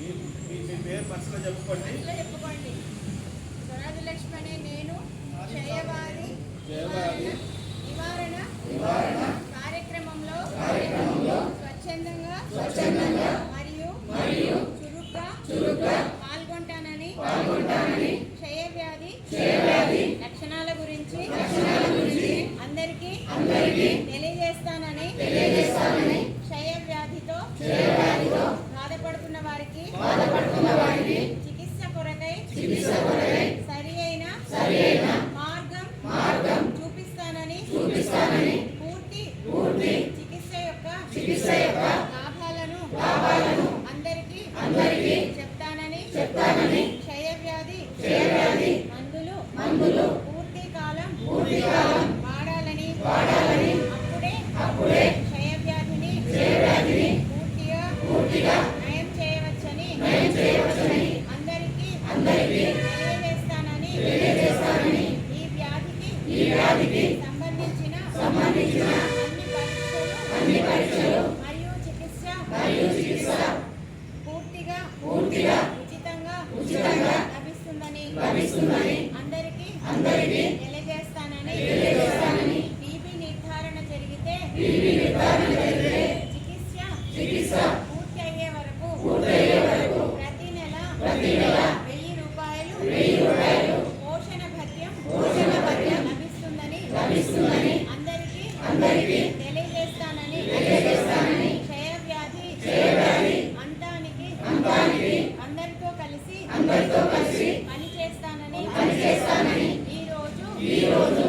చెప్పుకోండి మీ మీ- మీ పేరు మనసులో చెప్పుకోండి. ఇట్లా చెప్పుకోండి. స్వరాజలక్ష్మి అనే నేను నివారణ నివారణ కార్యక్రమంలో కార్యక్రమంలో స్వచ్ఛందంగా స్వచ్ఛందంగా మరియు మరియు చురుగ్గా చురుగ్గా పాల్గొంటానని పాల్గొంటానని క్షయవ్యాధి క్షయవ్యాధి లక్షణాల గురించి లక్షణాల గురించి అందరికీ అందరికీ తెలియజేస్తానని వారికి చికిత్స కొరకై చికిత్స కొరకై సరి అయిన సరి అయిన మార్గం మార్గం చూపిస్తానని చూపిస్తానని పూర్తి పూర్తి చికిత్స యొక్క చికిత్స యొక్క లాభాలను లాభాలను అందరికీ అందరికీ చెప్తానని చెప్తానని క్షయవ్యాధి క్షయవ్యాధి మందులు మందులు పూర్తిగా పూర్తిగా ఉచితంగా ఉచితంగా లభిస్తుందని లభిస్తుందని అందరికీ అందరికీ తెలియజేస్తానని తెలియజేస్తానని నిర్ధారణ జరిగితే టీబీ నిర్ధారణ జరిగితే చికిత్స చికిత్స పూర్తి అయ్యే వరకు వరకు ప్రతి నెల ప్రతి నెల వెయ్యి రూపాయలు వెయ్యి రూపాయలు పోషణ భత్యం పోషణ భత్యం లభిస్తుందని లభిస్తుందని అందరికీ అందరికీ అందరితో కలిసి అందరితో కలిసి పని చేస్తానని పని చేస్తానని ఈ రోజు ఈ రోజు